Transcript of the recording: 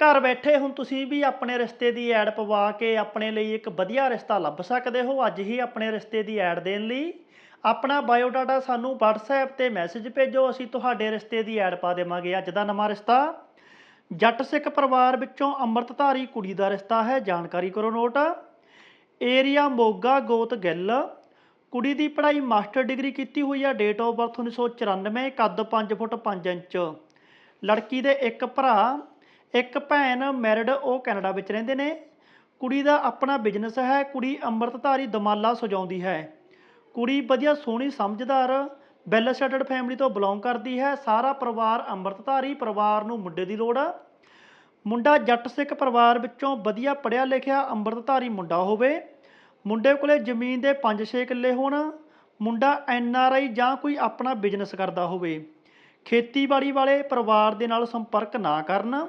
ਘਰ ਬੈਠੇ ਹੁਣ ਤੁਸੀਂ ਵੀ ਆਪਣੇ ਰਿਸ਼ਤੇ ਦੀ ਐਡ ਪਵਾ ਕੇ ਆਪਣੇ ਲਈ ਇੱਕ ਵਧੀਆ ਰਿਸ਼ਤਾ ਲੱਭ ਸਕਦੇ ਹੋ। ਅੱਜ ਹੀ ਆਪਣੇ ਰਿਸ਼ਤੇ ਦੀ ਐਡ ਦੇਣ ਲਈ ਆਪਣਾ ਬਾਇਓਡਾਟਾ ਸਾਨੂੰ WhatsApp ਤੇ ਮੈਸੇਜ ਭੇਜੋ, ਅਸੀਂ ਤੁਹਾਡੇ ਰਿਸ਼ਤੇ ਦੀ ਐਡ ਪਾ ਦੇਵਾਂਗੇ। ਅੱਜ ਦਾ ਨਵਾਂ ਰਿਸ਼ਤਾ ਜੱਟ ਸਿੱਖ ਪਰਿਵਾਰ ਵਿੱਚੋਂ ਅੰਮ੍ਰਿਤਧਾਰੀ ਕੁੜੀ ਦਾ ਰਿਸ਼ਤਾ ਹੈ। ਜਾਣਕਾਰੀ ਕਰੋ ਨੋਟ। ਏਰੀਆ ਮੋਗਾ ਗੋਤ ਗਿੱਲ। ਕੁੜੀ ਦੀ ਪੜ੍ਹਾਈ ਮਾਸਟਰ ਡਿਗਰੀ ਕੀਤੀ ਹੋਈ ਹੈ ਡੇਟ ਆਫ ਬਰਥ 1994 ਕੱਦ 5 ਫੁੱਟ 5 ਇੰਚ। ਲੜਕੀ ਦੇ ਇੱਕ ਭਰਾ ਇੱਕ ਭੈਣ ਮੈਰਿਡ, ਉਹ ਕੈਨੇਡਾ ਵਿੱਚ ਰਹਿੰਦੇ ਨੇ। ਕੁੜੀ ਦਾ ਆਪਣਾ ਬਿਜ਼ਨਸ ਹੈ, ਕੁੜੀ ਅੰਮ੍ਰਿਤਧਾਰੀ ਦਮਾਲਾ ਸਜਾਉਂਦੀ ਹੈ। ਕੁੜੀ ਵਧੀਆ ਸੋਹਣੀ ਸਮਝਦਾਰ ਵੈਲ ਸੈਟਲਡ ਫੈਮਿਲੀ ਤੋਂ ਬਿਲੋਂਗ ਕਰਦੀ ਹੈ। ਸਾਰਾ ਪਰਿਵਾਰ ਅੰਮ੍ਰਿਤਧਾਰੀ, ਪਰਿਵਾਰ ਨੂੰ ਮੁੰਡੇ ਦੀ ਲੋੜ ਆ। ਮੁੰਡਾ ਜੱਟ ਸਿੱਖ ਪਰਿਵਾਰ ਵਿੱਚੋਂ ਵਧੀਆ ਪੜ੍ਹਿਆ ਲਿਖਿਆ ਅੰਮ੍ਰਿਤਧਾਰੀ ਮੁੰਡਾ ਹੋਵੇ। ਮੁੰਡੇ ਕੋਲੇ ਜ਼ਮੀਨ ਦੇ 5-6 ਕਿੱਲੇ ਹੋਣ। ਮੁੰਡਾ ਐਨ ਆਰ ਆਈ ਜਾਂ ਕੋਈ ਆਪਣਾ ਬਿਜ਼ਨਸ ਕਰਦਾ ਹੋਵੇ। ਖੇਤੀਬਾੜੀ ਵਾਲੇ ਪਰਿਵਾਰ ਦੇ ਨਾਲ ਸੰਪਰਕ ਨਾ ਕਰਨ।